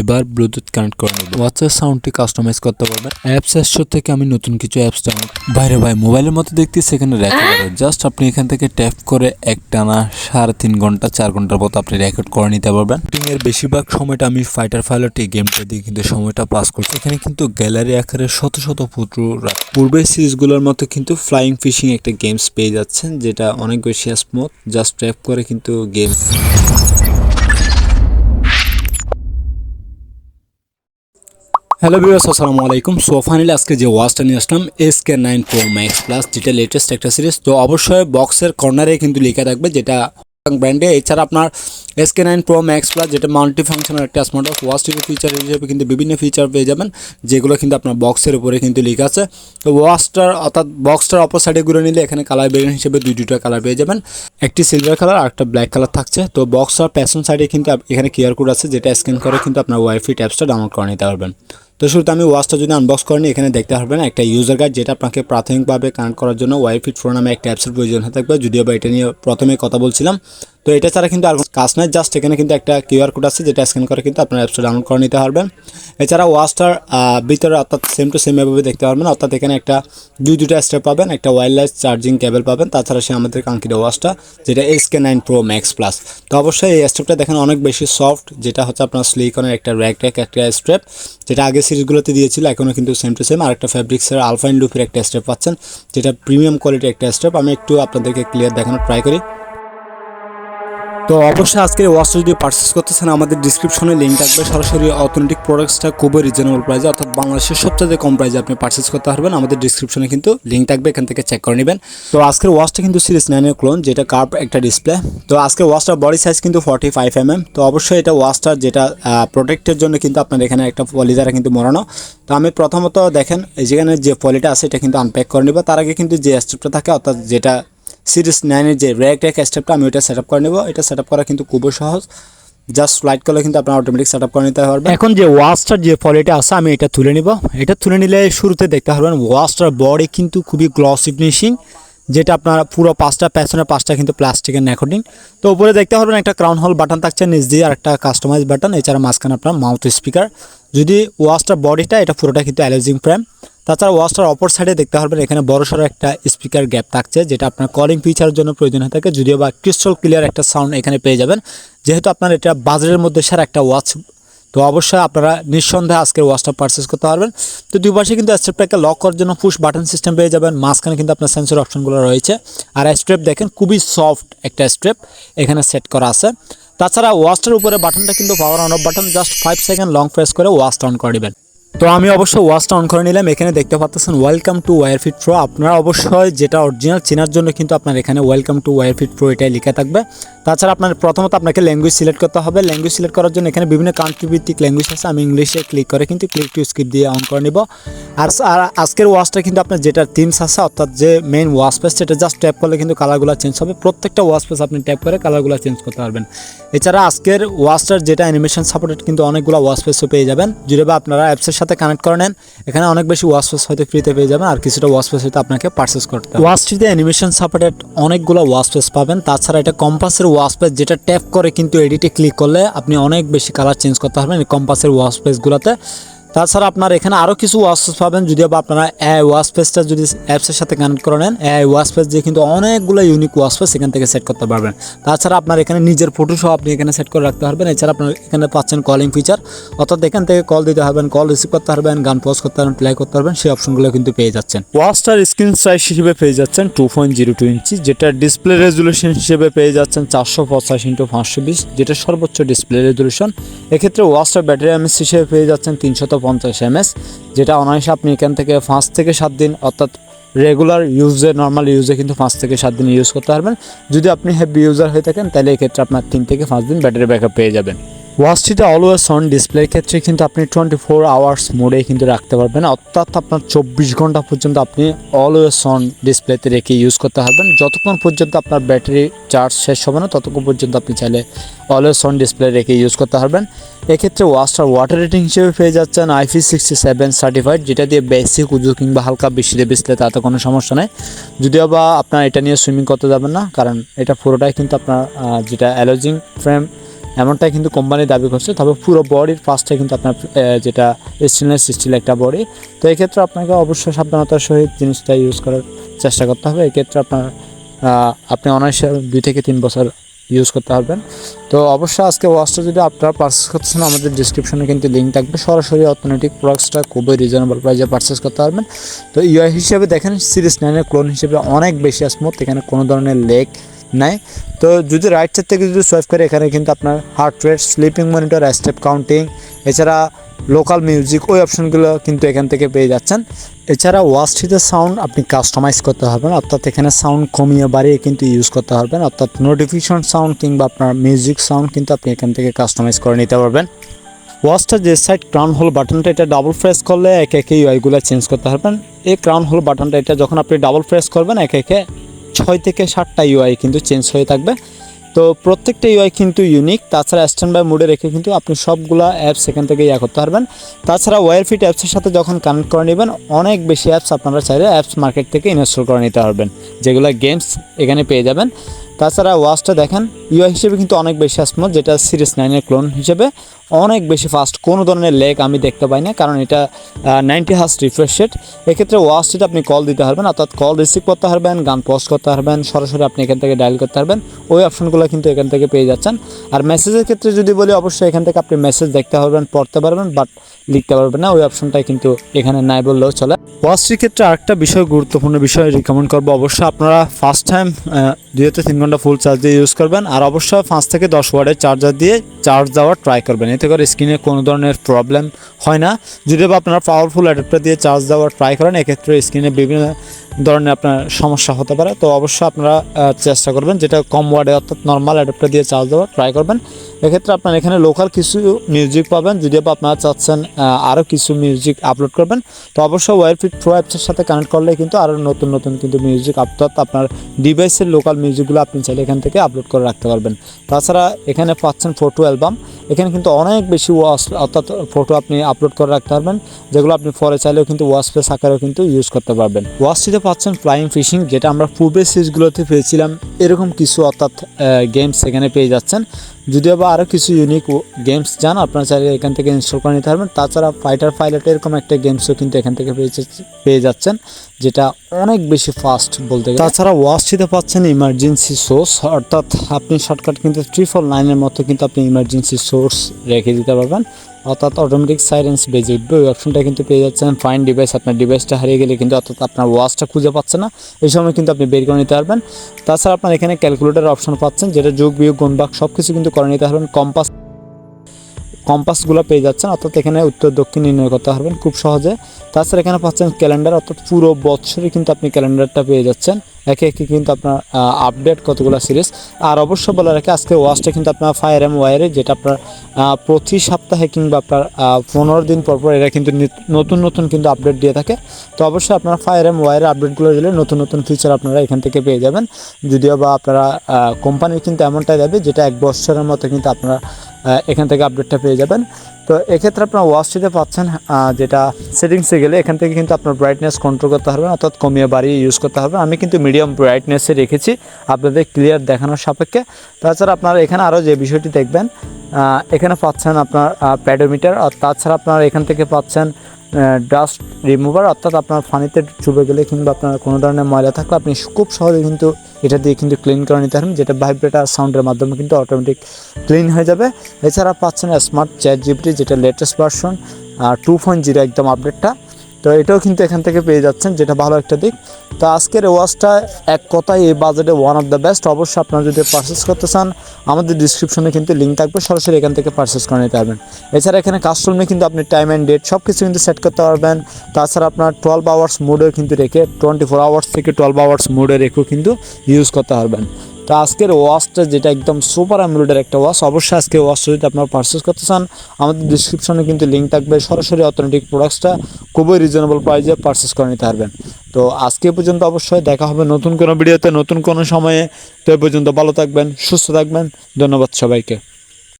এবার Bluetooth connect করে নেব। ওয়াচের সাউন্ডটি কাস্টমাইজ করতে পারবেন। অ্যাপস স্টোর থেকে আমি নতুন কিছু অ্যাপস ডাউনলোড বাইরে ভাই মোবাইলের মতো দেখতে সেখানে রেকর্ড করে। জাস্ট আপনি এখান থেকে ট্যাপ করে একটানা সাড়ে তিন ঘণ্টা চার ঘণ্টার মতো আপনি রেকর্ড করে নিতে পারবেন। এর বেশিরভাগ সময়টা আমি ফাইটার ফাইলট এই গেমটা দিয়ে কিন্তু সময়টা পাস করছি। এখানে কিন্তু গ্যালারি আকারে শত শত ফুটু পূর্বের সিরিজগুলোর মতো কিন্তু ফ্লাইং ফিশিং একটা গেমস পেয়ে যাচ্ছেন যেটা অনেক বেশি স্মুথ জাস্ট ট্যাপ করে কিন্তু গেম হ্যালো ভিউয়ার্স, আসসালামু আলাইকুম। সো ফাইনালি আজকে যে ওয়াচটা নিয়ে আসলাম, S K nine pro max plus যেটা লেটেস্ট একটা সিরিজ তো অবশ্যই বক্সের কর্নারে কিন্তু লেখা থাকবে যেটা ব্র্যান্ডে এছাড়া আপনার S K nine pro max plus যেটা মাল্টি ফাংশনাল একটা smart watch watch TV feature হিসেবে কিন্তু বিভিন্ন ফিচার পেয়ে যাবেন, যেগুলো কিন্তু আপনার বক্সের উপরে কিন্তু লেখা আছে। তো ওয়াচটার অর্থাৎ বক্সটার অপর সাইডে ঘুরে নিলে এখানে কালার বেরিয়েন্ট হিসেবে দুই দুটো কালার পেয়ে যাবেন। একটি সিলভার কালার আর একটা ব্ল্যাক কালার থাকছে। তো বক্সটার প্যাশন সাইডে কিন্তু এখানে কিউআর কোড আছে, যেটা স্ক্যান করে কিন্তু আপনার ওয়াইফাই ট্যাপসটা ডাউনলোড করে নিতে পারবেন। তো শুরুতে আমি ওয়াচটা যদি আনবক্স করেনি এখানে দেখতে পারবেন একটা ইউজার গাইড যেটা আপনাকে প্রাথমিকভাবে কানেক্ট করার জন্য ওয়াইফিট ফোর নামে একটা অ্যাপসের প্রয়োজন হয়ে থাকবে। যদিও বা এটা নিয়ে প্রথমে কথা বলছিলাম তো এটা ছাড়া কিন্তু আর কাজ নাই। জাস্ট এখানে কিন্তু একটা কিউআর কোড আছে, যেটা স্ক্যান করে কিন্তু আপনার অ্যাপসটা ডাউনলোড করে নিতে পারবেন। এছাড়া ওয়াচটার ভিতরে অর্থাৎ সেম টু সেম এভাবে দেখতে পারবেন। অর্থাৎ এখানে একটা দুই দুটো স্টেপ পাবেন। একটা ওয়্যারলেস চার্জিং কেবল পাবেন। তাছাড়া সে আমাদের কাঙ্ক্ষিত ওয়াচটা যেটা S K nine pro max plus তো অবশ্যই এই স্টেপটা দেখেন অনেক বেশি সফট যেটা হচ্ছে আপনার স্লিকনের একটা র্যাক ট্যাক একটা স্টেপ যেটা আগে সিরিজগুলোতে দিয়েছিল এখনও কিন্তু সেম টু সেম আর একটা ফ্যাব্রিক্সের আলফাইন লুপের একটা স্টেপ পাচ্ছেন, যেটা প্রিমিয়াম কোয়ালিটির একটা স্টেপ আমি একটু আপনাদেরকে ক্লিয়ার দেখানোর ট্রাই করি। তো অবশ্যই আজকের ওয়াচটা যদি পারচেস করতেছেন আমাদের ডিসক্রিপশনে লিঙ্ক থাকবে। সরাসরি অথেন্টিক প্রোডাক্টসটা খুবই রিজনেবল প্রাইসে অর্থাৎ বাংলাদেশের সবচেয়ে কম প্রাইসে আপনি পারচেস করতে পারবেন। আমাদের ডিসক্রিপশনে কিন্তু লিঙ্ক থাকবে, এখান থেকে চেক করে নেবেন। তো আজকের ওয়াচটা কিন্তু সিরিজ নাইনের ক্লোন যেটা কার্ভ একটা ডিসপ্লে তো আজকের ওয়াচটার বডি সাইজ কিন্তু ফর্টি ফাইভ এম এম তো অবশ্যই এটা ওয়াচটার যেটা প্রোটেক্টের জন্য কিন্তু আপনার এখানে একটা পলি দ্বারা কিন্তু মরানো। তো আমি প্রথমত দেখেন, এই যেখানে যে পলিটা আছে, এটা কিন্তু আনপ্যাক করে নিব। তার আগে কিন্তু যে স্টেপটা থাকে, অর্থাৎ যেটা সিরিজ নাইনের যে র্যাক ট্যাক স্টেপটা আমি ওইটা সেট আপ করে নেব। এটা সেট আপ করা কিন্তু খুবই সহজ। জাস্ট ফ্লাইট করলে কিন্তু আপনার অটোমেটিক সেট আপ করে নিতে পারবেন। এখন যে ওয়াচটার যে ফলিটা আছে, আমি এটা তুলে নিব। এটা তুলে নিলে শুরুতে দেখতে পারবেন ওয়াচটার বডি কিন্তু খুবই গ্লসি ফিনিশিং যেটা আপনার পুরো পাঁচটা পেছনে পাঁচটা কিন্তু প্লাস্টিকের ন্যাকোডিং তো উপরে দেখতে পারবেন একটা ক্রাউন হল বাটন থাকছে, নিচ দিয়ে আর একটা কাস্টমাইজ বাটন এছাড়া মাঝখানে আপনার মাউথ স্পিকার যদি ওয়াশটার বডিটা, এটা পুরোটা কিন্তু অ্যালার্জিং ফ্রেম। তাছাড়া ওয়াশটার অপর সাইডে দেখতে পারবেন, এখানে বড় সড়ো একটা স্পিকার গ্যাপ থাকছে, যেটা আপনার কলিং ফিচারের জন্য প্রয়োজন হয়ে থাকে। যদিও বা ক্রিস্টাল ক্লিয়ার একটা সাউন্ড এখানে পেয়ে যাবেন। যেহেতু আপনার এটা বাজারের মধ্যে সার একটা ওয়াচ তো অবশ্যই আপনারা নিঃসন্দেহে আজকের ওয়াচটা পারচেস করতে পারবেন। তো দুই পাশে কিন্তু স্টেপটাকে লক করার জন্য পুশ বাটন সিস্টেম পেয়ে যাবেন। মাঝখানে কিন্তু আপনার সেন্সর অপশনগুলো রয়েছে। আর স্ট্রেপ দেখেন, খুবই সফট একটা স্ট্রেপ এখানে সেট করা আছে। তাছাড়া ওয়াচটার উপরে বাটনটা কিন্তু power on off button just five second long press করে ওয়াচটা অন করে নেবেন। তো আমি অবশ্য ওয়াচটা অন করে নিলাম, এখানে দেখতে পাচ্ছেন welcome to Wearfit pro আপনারা অবশ্যই যেটা অরিজিনাল চেনার জন্য কিন্তু আপনার এখানে welcome to Wearfit pro এটাই লেখা থাকবে। তাছাড়া আপনার প্রথমত আপনাকে ল্যাঙ্গুয়েজ সিলেক্ট করতে হবে। ল্যাঙ্গুয়েজ সিলেক্ট করার জন্য এখানে বিভিন্ন কান্ট্রি ভিত্তিক ল্যাঙ্গুয়েজ আছে, আমি ইংলিশে ক্লিক করে কিন্তু ক্লিক টু স্কিপ দিয়ে অন করে নিব। আর আজকের ওয়াচটা কিন্তু আপনার যেটা থিমস আছে, অর্থাৎ যে মেইন ওয়াচ পেস সেটা জাস্ট ট্যাপ করলে কিন্তু কালারগুলো চেঞ্জ হবে। প্রত্যেকটা ওয়াচ পেস আপনি ট্যাপ করে কালারগুলো চেঞ্জ করতে পারবেন। এছাড়া আজকের ওয়াচটার যেটা অ্যানিমেশন সাপোর্টেড কিন্তু অনেকগুলো ওয়াচ পেসও পেয়ে যাবেন। যদি আপনারা অ্যাপসের সাথে কানেক্ট করে নেন। এখানে অনেক বেশি ওয়াশ ফেস হয়তো ফ্রিতে পেয়ে যাবেন, আর কিছুটা ওয়াশ ফেস হয়তো আপনাকে পারচেস করতে হবে। ফ্রিতে অ্যানিমেশন সাপোর্টেড অনেকগুলো ওয়াশ পেস পাবেন। তাছাড়া এটা কম্পাসের ওয়াশ পেস যেটা ট্যাপ করে কিন্তু এডিটে ক্লিক করলে আপনি অনেক বেশি কালার চেঞ্জ করতে পারবেন কম্পাসের ওয়াশ পেসগুলোতে তাছাড়া আপনার এখানে আরও কিছু ওয়াশপেস পাবেন যদি বা আপনারা এআই ওয়াশপেসটা যদি অ্যাপসের সাথে কানেক্ট করে নেন এআই ওয়াশপেস দিয়ে কিন্তু অনেকগুলো ইউনিক ওয়াশপেস এখান থেকে সেট করতে পারবেন। তাছাড়া আপনার এখানে নিজের ফটো সহ আপনি এখানে সেট করে রাখতে পারবেন। এছাড়া আপনার এখানে পাচ্ছেন কলিং ফিচার অর্থাৎ এখান থেকে কল দিতে পারবেন কল রিসিভ করতে পারবেন, গান পজ করতে পারবেন প্লে করতে পারবেন, সেই অপশনগুলো কিন্তু পেয়ে যাচ্ছেন। ওয়াচটার স্ক্রিন সাইজ হিসেবে পেয়ে যাচ্ছেন two point zero two inch যেটা ডিসপ্লে রেজুলেশন হিসেবে পেয়ে যাচ্ছেন চারশো পঁচাশি ইন্টু পাঁচশো বিশ, যেটা সর্বোচ্চ ডিসপ্লে রেজুলেশন এক্ষেত্রে ওয়াচটার ব্যাটারি এমএস হিসেবে পেয়ে যাচ্ছেন তিনশত পঞ্চাশ এমএস, যেটা অনায়াসে আপনি এখান থেকে পাঁচ থেকে সাত দিন, অর্থাৎ রেগুলার ইউজে নর্মাল ইউজে কিন্তু পাঁচ থেকে সাত দিন ইউজ করতে পারবেন। যদি আপনি হেভি ইউজার হয়ে থাকেন, তাহলে এক্ষেত্রে আপনার তিন থেকে পাঁচ দিন ব্যাটারি ব্যাকআপ পেয়ে যাবেন। ওয়াচটিতে অলওয়েজ অন ডিসপ্লের ক্ষেত্রে কিন্তু আপনি টোয়েন্টি ফোর আওয়ার্স মোডে কিন্তু রাখতে পারবেন। অর্থাৎ আপনার চব্বিশ ঘণ্টা পর্যন্ত আপনি অলওয়েজ অন ডিসপ্লেতে রেখে ইউজ করতে পারবেন। যতক্ষণ পর্যন্ত আপনার ব্যাটারি চার্জ শেষ হবে না, ততক্ষণ পর্যন্ত আপনি চাইলে অলওয়েজ অন ডিসপ্লে রেখে ইউজ করতে পারবেন। এক্ষেত্রে ওয়াচটার ওয়াটার রেটিং হিসেবে পেয়ে যাচ্ছেন আইপি সিক্সটি সেভেন সার্টিফাইড যেটা দিয়ে বেসিক উজু কিংবা হালকা বৃষ্টিতে বিছলে তাতে কোনো সমস্যা নেই। যদিও বা আপনার এটা নিয়ে সুইমিং করতে যাবেন না, কারণ এটা পুরোটাই কিন্তু আপনার যেটা অ্যালার্জিং ফ্রেম এমনটাই কিন্তু কোম্পানি দাবি করছে। তবে পুরো বডির ফার্স্টে কিন্তু আপনার যেটা স্টেনলেস স্টিল একটা বডি তো এক্ষেত্রে আপনাকে অবশ্যই সাবধানতার সহিত জিনিসটা ইউজ করার চেষ্টা করতে হবে। এক্ষেত্রে আপনার আপনি অনায়াসে দুই থেকে তিন বছর ইউজ করতে পারবেন। তো অবশ্যই আজকে ওয়াচটা যদি আপনারা পারচেস করতেছেন আমাদের ডিসক্রিপশনে কিন্তু লিঙ্ক থাকবে। সরাসরি অর্থনৈতিক প্রোডাক্টসটা খুবই রিজনেবল প্রাইসে পারচেস করতে পারবেন। তো ইউআই হিসেবে দেখেন সিরিজ নাইনের ক্লোন হিসেবে অনেক বেশি স্মুথ এখানে কোনো ধরনের লেগ নাই। তো যদি রাইট সাইড থেকে যদি সোয়াইপ করে, এখানে কিন্তু আপনার heart rate sleeping monitor step counting এছাড়া লোকাল মিউজিক ওই অপশনগুলো কিন্তু এখান থেকে পেয়ে যাচ্ছেন। এছাড়া ওয়াচটিতে সাউন্ড আপনি কাস্টমাইজ করতে পারবেন, অর্থাৎ এখানে সাউন্ড কমিয়ে বাড়িয়ে কিন্তু ইউজ করতে পারবেন, অর্থাৎ নোটিফিকেশন সাউন্ড কিংবা আপনার মিউজিক সাউন্ড কিন্তু আপনি এখান থেকে কাস্টমাইজ করে নিতে পারবেন। ওয়াচটা যে সাইড ক্রাউন হোল বাটনটা এটা ডাবল প্রেস করলে একে একে ইউআইগুলো চেঞ্জ করতে পারবেন। এই ক্রাউন হোল বাটনটা এটা যখন আপনি ডাবল প্রেস করবেন, একে একে ছয় থেকে সাতটা ইউআই কিন্তু চেঞ্জ হয়ে থাকবে। তো প্রত্যেকটা ইউআই কিন্তু ইউনিক তাছাড়া স্ট্যান্ড বাই মোডে রেখে কিন্তু আপনি সবগুলো অ্যাপস এখান থেকে ইয়া করতে পারবেন। তাছাড়া ওয়ার ফিট অ্যাপসের সাথে যখন কানেক্ট করে নেবেন, অনেক বেশি অ্যাপস আপনারা চাইলে অ্যাপস মার্কেট থেকে ইনস্টল করে নিতে পারবেন, যেগুলো গেমস এখানে পেয়ে যাবেন। তাছাড়া ওয়াচটা দেখেন ইউআই হিসেবে কিন্তু অনেক বেশি স্মুথ যেটা সিরিজ নাইনের ক্লোন হিসেবে অনেক বেশি ফাস্ট কোনো ধরনের লেগ আমি দেখতে পাই না, কারণ এটা নাইনটি হাস রিফ্রেশ রেট এক্ষেত্রে ওয়াচটিতে আপনি কল দিতে পারবেন, অর্থাৎ কল রিসিভ করতে পারবেন, গান পোস্ট করতে পারবেন, সরাসরি আপনি এখান থেকে ডায়াল করতে পারবেন, ওই অপশনগুলো কিন্তু এখান থেকে পেয়ে যাচ্ছেন। আর মেসেজের ক্ষেত্রে যদি বলি, অবশ্যই এখান থেকে আপনি মেসেজ দেখতে পারবেন, পড়তে পারবেন বাট লিখতে পারবেন না, ওই অপশনটাই কিন্তু এখানে নাই বললেও চলে। ওয়াচটির ক্ষেত্রে আরেকটা বিষয়, গুরুত্বপূর্ণ বিষয় রিকমেন্ড করব। অবশ্যই আপনারা ফার্স্ট টাইম দুই তিন ঘণ্টা ফুল চার্জ দিয়ে ইউজ করবেন আর অবশ্যই পাঁচ থেকে দশ ওয়ার্ডের চার্জার দিয়ে চার্জ দেওয়ার ট্রাই করবেন। এতে করে স্ক্রিনে কোনো ধরনের প্রবলেম হয় না। যদি আপনারা পাওয়ারফুল অ্যাডাপ্টার দিয়ে চার্জ দেওয়ার ট্রাই করেন, এক্ষেত্রে স্ক্রিনে বিভিন্ন ধরনের আপনার সমস্যা হতে পারে। তো অবশ্যই আপনারা চেষ্টা করবেন যেটা কম ওয়ার্ডে অর্থাৎ নর্মাল অ্যাডাপ্টার দিয়ে চার্জ দেওয়ার ট্রাই করবেন। এক্ষেত্রে আপনার এখানে লোকাল কিছু মিউজিক পাবেন। যদিও বা আপনারা চাচ্ছেন আরও কিছু মিউজিক আপলোড করবেন। তো অবশ্যই ওয়ারফিট প্রো অ্যাপসের সাথে কানেক্ট করলে কিন্তু আরও নতুন নতুন কিন্তু মিউজিক অর্থাৎ আপনার ডিভাইসের লোকাল মিউজিকগুলো আপনি চাইলে এখান থেকে আপলোড করে রাখতে পারবেন। তাছাড়া এখানে পাচ্ছেন ফটো অ্যালবাম এখানে কিন্তু অনেক বেশি ওয়াশ অর্থাৎ ফটো আপনি আপলোড করে রাখতে পারবেন, যেগুলো আপনি পরে চাইলেও কিন্তু ওয়াশ আকারেও কিন্তু ইউজ করতে পারবেন। ওয়াশটিতে পাচ্ছেন ফ্লাইং ফিশিং যেটা আমরা পূর্বের সিরিজগুলোতে পেয়েছিলাম, এরকম কিছু অর্থাৎ গেমস এখানে পেয়ে যাচ্ছেন। যদিও বা আরও কিছু ইউনিক গেমস যান আপনারা চাইলে এখান থেকে ইনস্টল করে নিতে পারবেন। তাছাড়া ফাইটার পাইলট এরকম একটা গেমসও কিন্তু এখান থেকে পেয়ে যাচ্ছে- পেয়ে যাচ্ছেন, যেটা অনেক বেশি ফাস্ট বলতে গেলে। তাছাড়া ওয়াশিতে পাচ্ছেন ইমার্জেন্সি সোর্স অর্থাৎ আপনি শর্টকাট কিন্তু ট্রিপল নাইনের মতো কিন্তু আপনি ইমার্জেন্সি সোর্স রেখে দিতে পারবেন। অর্থাৎ অটোমেটিক সাইলেন্স বেজে উঠবে ওই অপশনটা কিন্তু পেয়ে যাচ্ছেন। ফাইন ডিভাইস আপনার ডিভাইসটা হারিয়ে গেলে কিন্তু অর্থাৎ আপনার ওয়াচটা খুঁজে পাচ্ছে না। এই সময় কিন্তু আপনি বের করে নিতে পারবেন। তাছাড়া আপনার এখানে ক্যালকুলেটার অপশন পাচ্ছেন, যেটা যোগ, বিয়োগ গুণবাক সব কিছু কিন্তু করে নিতে পারবেন। কম্পাস কম্পাসগুলো পেয়ে যাচ্ছেন, অর্থাৎ এখানে উত্তর, দক্ষিণ নির্ণয় করতে পারবেন খুব সহজে। তাছাড়া এখানে পাচ্ছেন ক্যালেন্ডার, অর্থাৎ পুরো বছরই কিন্তু আপনি ক্যালেন্ডারটা পেয়ে যাচ্ছেন। একে একে কিন্তু আপনার আপডেট কতগুলো সিরিজ আর অবশ্য বলে রাখে, আজকে ওয়াচটা কিন্তু আপনার ফায়ার এম ওয়ারে যেটা আপনার প্রতি সপ্তাহে কিংবা আপনার পনেরো দিন পর পর এরা কিন্তু নতুন নতুন কিন্তু আপডেট দিয়ে থাকে। তো অবশ্যই আপনারা ফায়ার এম ওয়ারের আপডেটগুলো দিলে নতুন নতুন ফিচার আপনারা এখান থেকে পেয়ে যাবেন। যদিও বা আপনারা কোম্পানির কিন্তু এমনটাই দেবে, যেটা এক বছরের মতো কিন্তু আপনারা এখান থেকে আপডেটটা পেয়ে যাবেন। তো এক্ষেত্রে আপনার ওয়াচটিতে পাচ্ছেন যেটা সেটিংসে গেলে এখান থেকে কিন্তু আপনার ব্রাইটনেস কন্ট্রোল করতে হবে, অর্থাৎ কমিয়ে বাড়িয়ে ইউজ করতে হবে। আমি কিন্তু মিডিয়াম ব্রাইটনেসে রেখেছি, আপনাদের ক্লিয়ার দেখানোর সাপেক্ষে। তাছাড়া আপনার এখানে আরও যে বিষয়টি দেখবেন এখানে পাচ্ছেন আপনার প্যাডোমিটার আর তাছাড়া আপনার এখান থেকে পাচ্ছেন ডাস্ট রিমুভার অর্থাৎ আপনার ফানিতে চুবে গেলে কিংবা আপনার কোনো ধরনের ময়লা থাকলে আপনি খুব সহজে কিন্তু এটা দিয়ে কিন্তু ক্লিন করে নিতে পারেন যেটা ভাইব্রেটার সাউন্ডের মাধ্যমে কিন্তু অটোমেটিক ক্লিন হয়ে যাবে। এছাড়া পাচ্ছেন স্মার্ট চ্যাট জিপিটি যেটা latest version two point zero একদম আপডেটটা তো এটাও কিন্তু এখান থেকে পেয়ে যাচ্ছেন, যেটা ভালো একটা দিক। তো আজকের ওয়াচটা এক কথায় এই বাজেটে ওয়ান অফ দ্য বেস্ট অবশ্যই আপনারা যদি পারচেস করতে চান, আমাদের ডিসক্রিপশনে কিন্তু লিঙ্ক থাকবে, সরাসরি এখান থেকে পারচেস করে নিতে পারবেন। এছাড়া এখানে কাস্টমে কিন্তু আপনি টাইম অ্যান্ড ডেট সব কিছু কিন্তু সেট করতে পারবেন। তাছাড়া আপনার টুয়েলভ আওয়ার্স মোডে কিন্তু রেখে টোয়েন্টি ফোর আওয়ার্স থেকে টুয়েলভ আওয়ার্স মোডে রেখেও কিন্তু ইউজ করতে পারবেন। তো আজকের ওয়াচটা যেটা একদম সুপার অ্যামুলেটের একটা ওয়াচ, অবশ্যই আজকে ওয়াচটা যদি আপনারা পারচেস করতে চান, আমাদের ডিসক্রিপশনে কিন্তু লিঙ্ক থাকবে। সরাসরি অথেন্টিক প্রোডাক্টসটা খুবই রিজনেবল প্রাইসে পারচেস করে নিতে পারবেন। তো আজকে পর্যন্ত অবশ্যই দেখা হবে নতুন কোনো ভিডিওতে নতুন কোনো সময়ে। তো এ পর্যন্ত ভালো থাকবেন, সুস্থ থাকবেন। ধন্যবাদ সবাইকে।